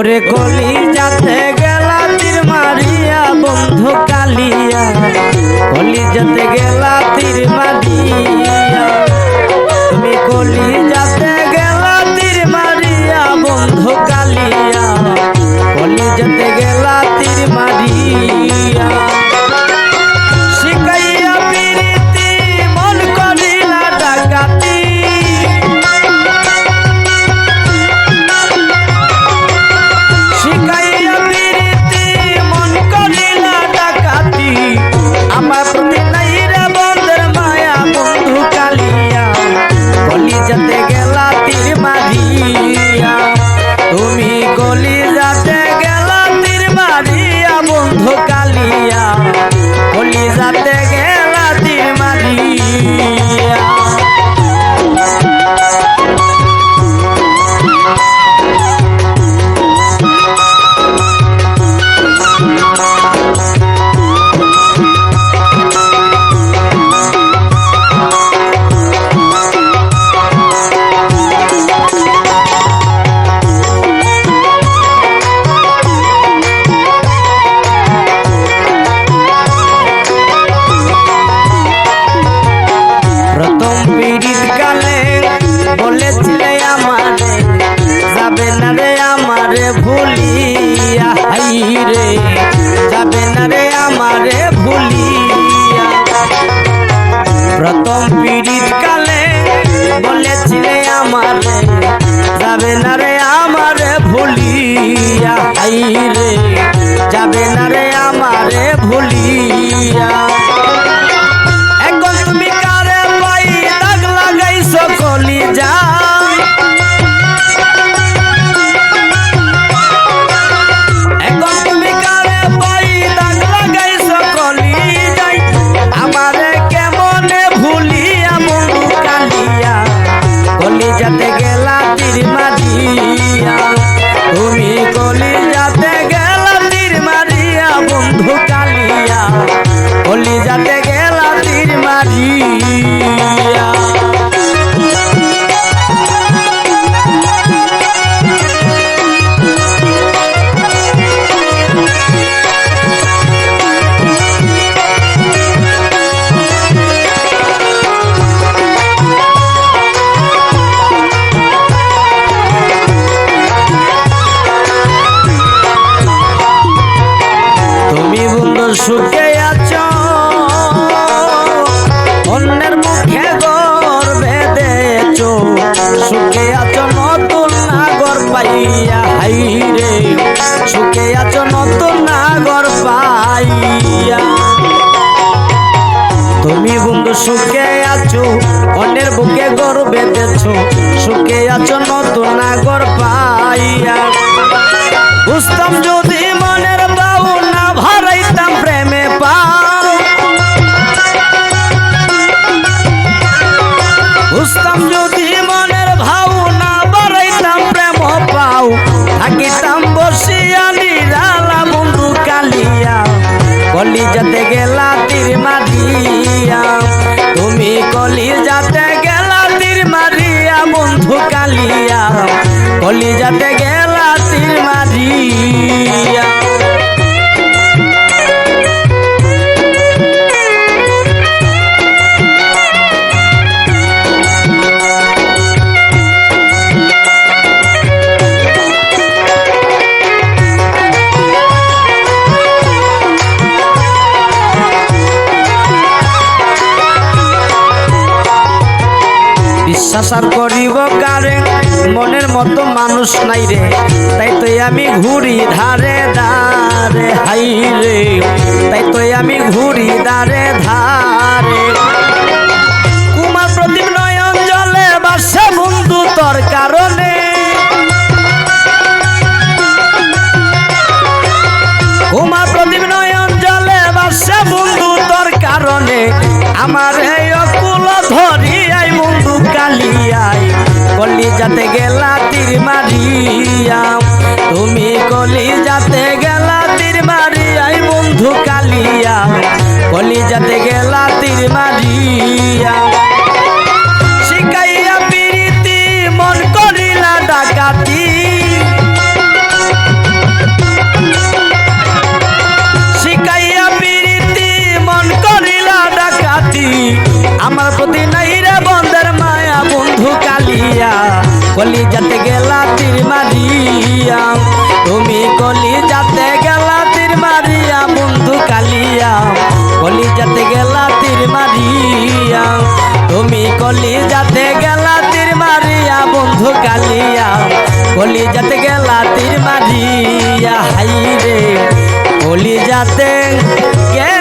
ওরে কলি সুখে আছো অন্যের বুকে গরু বেঁধেছ। সুখে আছো নতুন আগর পাইয়া। বুঝতাম যদি মারিয়া বন্ধু কালিয়া কলিজাতে গেলা তীর মারিয়া আর করিব কারে, মনের মতো মানুষ নাই রে। তাই তো আমি ঘুরি ধারে ধারে, হাই রে। তাই তো আমি ঘুরি ধারে ধারে। কুমার প্রদীপ নয়ন জলে বাসে বন্ধু তোর কারণে। উমা প্রদীপ নয়ন জলে বাসে বন্ধু তোর কারণে। আমার যাতে গেলা তীর মারিয়া তুমি কলি যাতে গেলা কলি যাতে গেলা তীর মারিয়া, তুমি কলি যাতে গেলা তীর মারিয়া, বন্ধু কালিয়া কলি যাতে গেলা তীর মারিয়া, তুমি কলি যাতে গেলা তীর মারিয়া, বন্ধু কালিয়া কলি যাতে গেলা তীর মারিয়া, হাই রে কলি যাতে গেলা